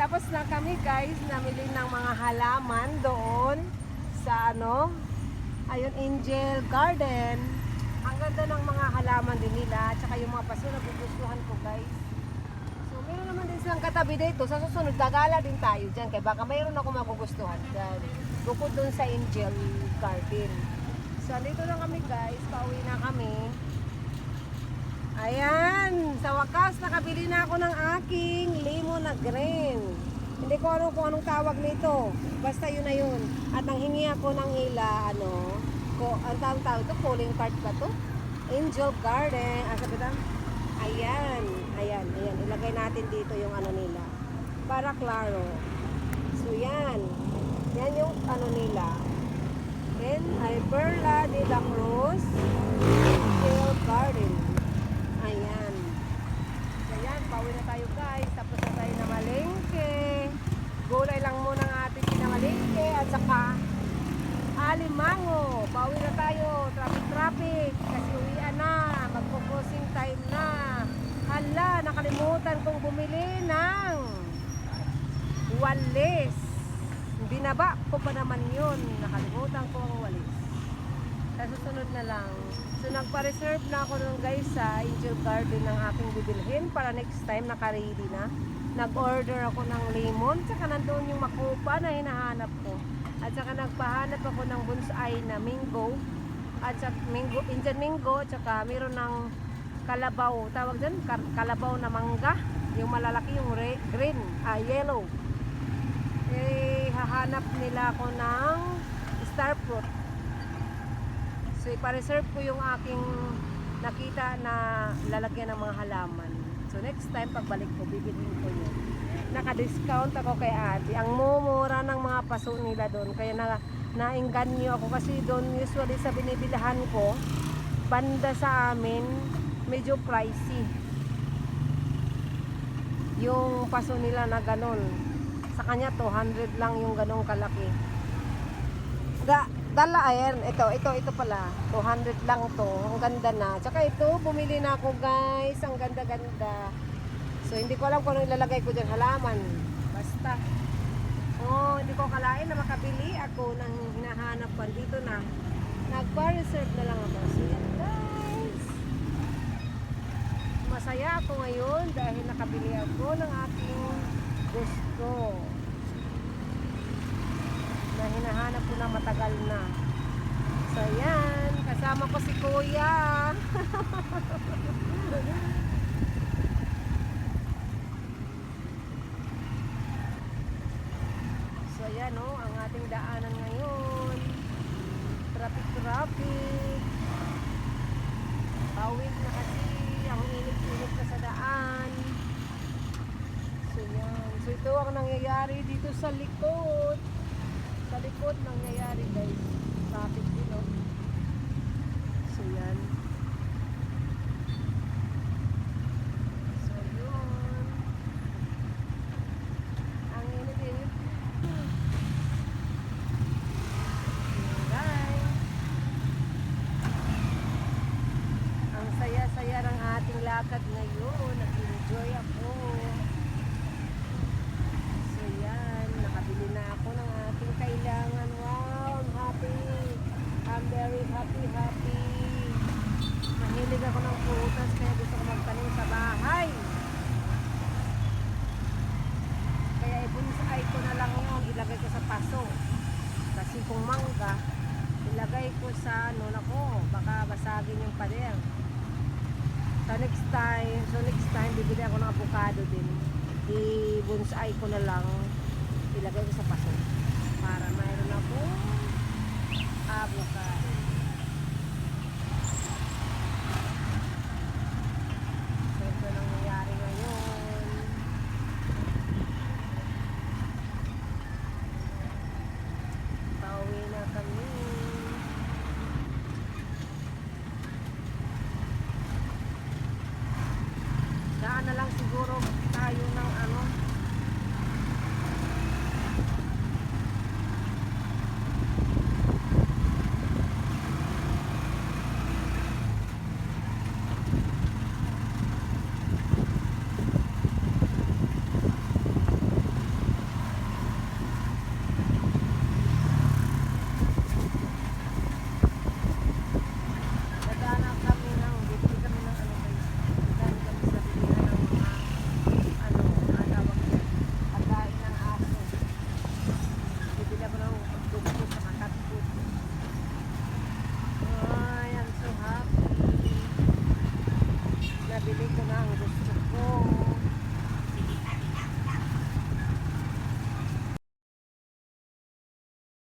tapos na kami guys, namili ng mga halaman doon sa ano, ayun, Angel Garden. Ang ganda ng mga halaman din nila, tsaka yung mga paso na gugustuhan ko guys. So, meron naman din silang katabi dito. Sa susunod, gagala din tayo dyan. Kaya baka mayroon ako magugustuhan dyan. Bukod doon sa Angel Garden. So, dito na kami guys. Pauwi na kami. Ayan, sa wakas nakabili na ako ng aking lemon na green. Hindi ko ano kung anong tawag nito. Basta yun na yun. At nang hingi ako ng ila, ano, ko, ang tawag tawag ito, calling card ba to? Angel Garden. Ah, sabi tam? Ayan, ayan, ayan. Ilagay natin dito yung ano nila. Para klaro. So, yan. Yan yung ano nila. Then, ay Perla de la Cruz Angel Garden. Ayan. So yan, pauwi na tayo guys. Tapos na tayo na malengke. Gulay lang muna ang ating pinamalengke. At saka alimango. Pauwi na tayo. Traffic traffic. Kasi uwian na. Magpo-crossing time na. Hala, nakalimutan kong bumili ng walis. Binaba ko pa naman yun. Nakalimutan ko ang walis. Sa susunod na lang. So nagpa-reserve na ako nun guys sa Angel Garden ng aking bibilhin para next time naka-ready na. Nag-order ako ng lemon, tsaka nandoon yung makupa na hinahanap ko. At saka nagpahanap ako ng bonsai na mango. At saka mango, Indian mango, tsaka meron ng kalabaw. Tawag dyan, kalabaw na mangga. Yung malalaki, yung re- green, ah, yellow. Eh, hahanap nila ako ng star fruit. So, ipa-reserve ko yung aking nakita na lalagyan ng mga halaman. So, next time, pagbalik ko, bibilhin ko yun. Naka-discount ako kay ate. Ang mumura ng mga paso nila doon. Kaya na, nainganyo ako kasi doon usually sa binibilihan ko, banda sa amin, medyo pricey. Yung paso nila na ganun. Sa kanya, 200 lang yung ganong kalaki. Da, dala ayan, ito, ito, ito pala. 200 lang to. Ang ganda na. Tsaka ito, bumili na ako guys. Ang ganda-ganda. So, hindi ko alam kung ano ilalagay ko dyan. Halaman. Basta. Oh, hindi ko kalain na makabili ako ng hinahanap. Dito na. Nagpa-reserve na lang ako. So, yan guys. Masaya ako ngayon dahil nakabili ako ng aking gusto na hinahanap ko na matagal na. So yan, kasama ko si Kuya. so yan oh, ang ating daanan ngayon. Traffic traffic. Pawid na kasi, ang init-init na sa daan. So yan. So ito ang nangyayari dito sa likod. Sa likod nangyayari guys. Traffic din oh. So yan. So yun. Ang init-init ang saya-saya ng ating lakad ngayon. Nag-enjoy ako So yan, nakabili na ako ng ating kailangan. Wow, I'm happy. I'm very happy, happy. Mahilig ako ng prutas kaya gusto ko magtanim sa bahay. Kaya ibunsay ko na lang yun, ilagay ko sa paso. Kasi kung mangga, ilagay ko sa ano na ko, baka basagin yung pader. So next time, so next time bibili ako ng avocado din. I-bonsai ko na lang ilagay ko sa paso para mayroon ako avocado. So ito nangyayari ngayon. Pauwi na kami. Daan na lang siguro tayo ng ano. Ko na ang.